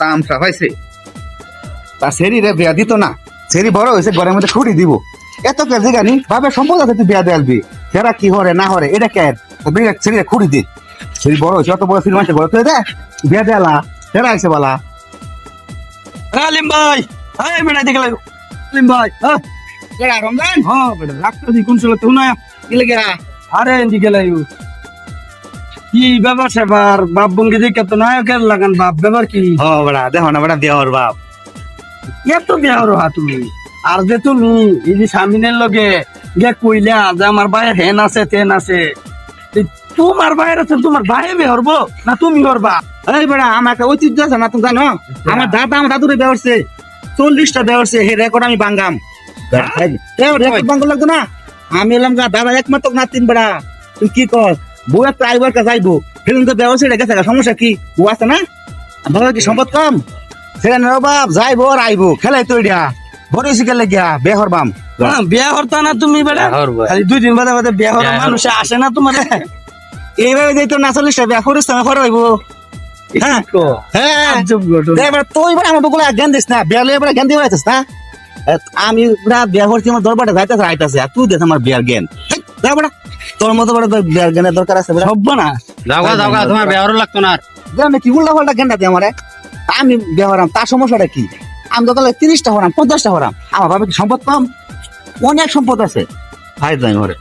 তামসা হয়েছে তা সেরি রে বিয়া দিত না। সেরি বড় হয়েছে ঘরের মধ্যে খুঁড়ি দিব। এত কে জানি ভাবে সম্পদ আছে তুই বিয়া দেয়ালবি সেরা কি হরে না হরে এটা কে? বিয়া সেরি খুঁড়ি দি। সেরি বড় হয়েছে অত বড় সেরি মানুষের ঘরে তুই দে। বিয়া দেয়ালা সেরা আইসে বলা। আলিম ভাই! এই বেটা দেখে লাগো। আলিম ভাই হ্যাঁ রমজান? হ্যাঁ বেটা রাখতে দি কোন ছিল তুই না? লাগে আরে এদিকে লাগো। কি ব্যাপার সেবার বাপ বঙ্গি দেখে তো নায়কের লাগান বাপ ব্যাপার কি? হ বড়া দেখো না বড়া দেওয়ার বাপ। এত বিয়ার হা তুমি। আর যে তুমি এই যে স্বামীনের লগে গে কইলা যে আমার ভাইয়ের হেন আছে তেন আছে তোমার ভাইয়ের আছে তোমার ভাইয়ে বিয়ে হরবো? না তুমি হরবা? এই বেড়া আমার একটা ঐতিহ্য আছে না তুমি জানো? আমার দাদা আমার দাদুরে বিয়ে করছে চল্লিশটা বিয়ে করছে হে রেকর্ড আমি বাঙ্গাম। রেকর্ড বাঙ্গ লাগতো না? আমি এলাম গা দাদা একমাত্র নাতিন বেড়া। তুই কি কর? বউ একটা আইবার কাছে যাইবো। ফিল্ম তো বিয়ে করছে এটা গেছে সমস্যা কি? বউ আছে না? কি সম্পদ কম? সেখানে বাপ যাইবো আর আইবো খেলাই তো এটা। বড় শিখে গিয়া বিয়ে হরবাম হ্যাঁ, বিয়ে না তুমি বেটা। খালি দুই দিন বাদে বাদে বিয়ে হরো মানুষ আসে না তোমার। এইভাবে যেহেতু না চল্লিশটা বিয়ে করিস না খর হইবো হ্যাঁ হ্যাঁ। আজব ঘটনা। এবার তুই আমার বকুলা জ্ঞান দিস না জ্ঞান দিয়ে না? আমি না বিয়া করছি আমার দরবারে যাইতেছে আইতাছে আর তুই দেখ আমার বিয়ার জ্ঞান। বেটা। তোর মতো বড় তোর জ্ঞানের দরকার আছে বেটা। না। তোমার ব্যবহার লাগতো না আর। কি উল্টা পাল্টা জ্ঞানটা দিয়ে আমারে? আমি বিয়া হরাম তার সমস্যাটা কি? আমি তো তাহলে তিরিশটা হরাম পঞ্চাশটা হরাম। আমার বাবা কি সম্পদ কম? অনেক সম্পদ আছে। ভাই যাই ঘরে।